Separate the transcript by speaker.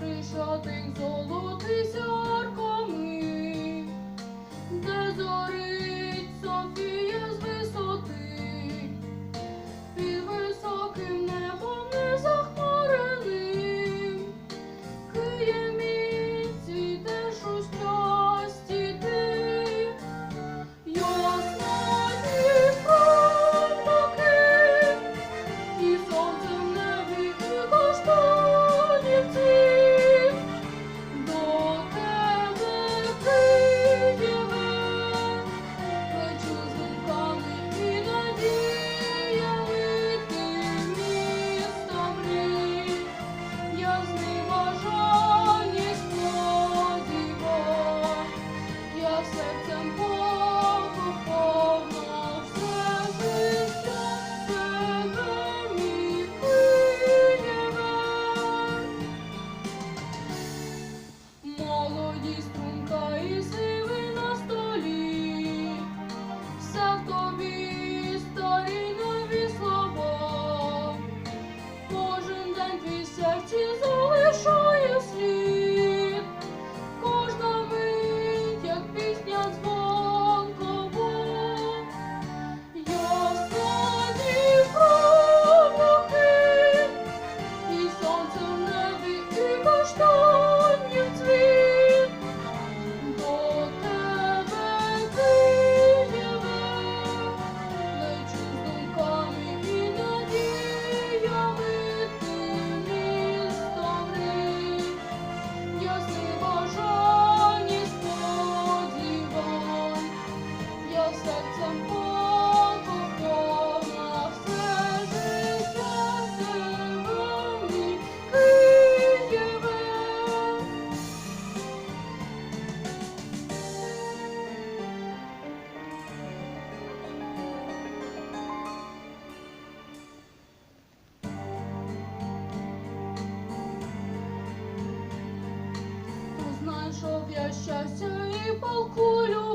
Speaker 1: Прищатий золотий сярками, де зори. серці залишає слід, кожна мить, як пісня звонкова. Я стані промахи, і сонце небі, і башта. я щастя і полкую.